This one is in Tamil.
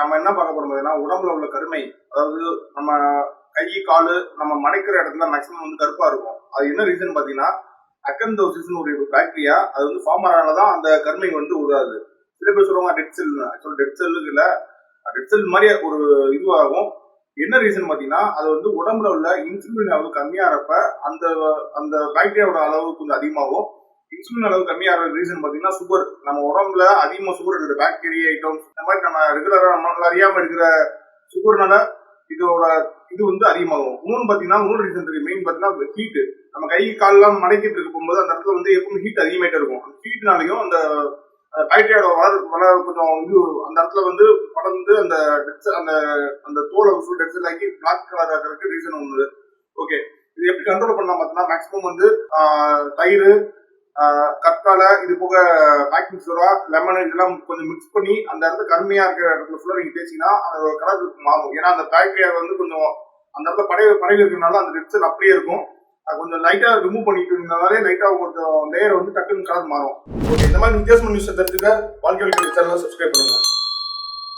என்ன பார்க்க போறோம் பார்த்தீங்கன்னா உடம்புல உள்ள கருமை அதாவது நம்ம கை காலு நம்ம மடைக்கிற இடத்துல மேக்ஸிமம் வந்து கருப்பா இருக்கும். அது என்ன ரீசன் பார்த்தீங்கன்னா அக்கந்தோசிஸ்னு ஒரு பாக்டீரியா அது வந்து ஃபார்ம் ஆனால தான் அந்த கருமை வந்து உருவாது சில பேர் சொல்லுவாங்க டெட் செல் ஆக்சுவல் டெட் செல்லுக்கு இல்லை. டெட் செல் மாதிரி ஒரு இதுவாகும். என்ன ரீசன் பார்த்தீங்கன்னா அது வந்து உடம்புல உள்ள இன்சுலின் அளவு கம்மியாகிறப்ப அந்த அந்த பாக்டீரியாவோட அளவு கொஞ்சம் அதிகமாகும். இன்சுலின் அளவு கம்மியாகிற ரீசன் பார்த்தீங்கன்னா சுகர் நம்ம உடம்புல அதிகமாக சுகர் இருக்கிற பாக்டீரியா ஐட்டம்ஸ் இந்த மாதிரி நம்ம ரெகுலராக நம்ம அறியாமல் இருக்கிற சுகர்னால இதோட இது வந்து அதிகமாகும். இன்னொன்று பார்த்தீங்கன்னா இன்னொரு ரீசன் இருக்கு மெயின் பார்த்தீங்கன்னா ஹீட்டு நம்ம கை காலெல்லாம் மடக்கிட்டு இருக்க போகும்போது அந்த இடத்துல வந்து எப்பவுமே ஹீட் அதிகமாயிட்டே இருக்கும். அந்த ஹீட்னாலையும் அந்த பாக்டீரியாவோட வளர வளர கொஞ்சம் இது அந்த இடத்துல வந்து வளர்ந்து அந்த death- அந்த அந்த தோலை ஃபுல் டெக்ஸல் ஆக்கி பிளாக் கலர் ஆகிறதுக்கு ரீசன் ஒன்று ஓகே இது எப்படி கண்ட்ரோல் பண்ணலாம் பார்த்தீங்கன்னா மேக்ஸிமம் வந்து தயிர் கற்றாழை இது போக பேக்கிங் சோடா லெமன் இதெல்லாம் கொஞ்சம் மிக்ஸ் பண்ணி அந்த இடத்துல கருமையா இருக்கிற இடத்துல ஃபுல்லாக நீங்க தேய்ச்சிங்கன்னா அந்த கலர் மாறும். ஏன்னா அந்த பேக்டீரியா வந்து கொஞ்சம் அந்த இடத்துல படகு படகு இருக்கிறதுனால அந்த டெக்ஸல் அப்படியே இருக்கும். அது கொஞ்சம் லைட்டா ரிமூவ் பண்ணிட்டு இருந்தாலே லைட்டா கொஞ்சம் லேயர் வந்து டக்குன்னு கலர் மாறும். ஓகே இந்த மாதிரி வித்தியாசமான நியூஸ் தெரிஞ்சுக்க வாழ்க்கை சேனலை சப்ஸ்கிரைப் பண்ணுங்க.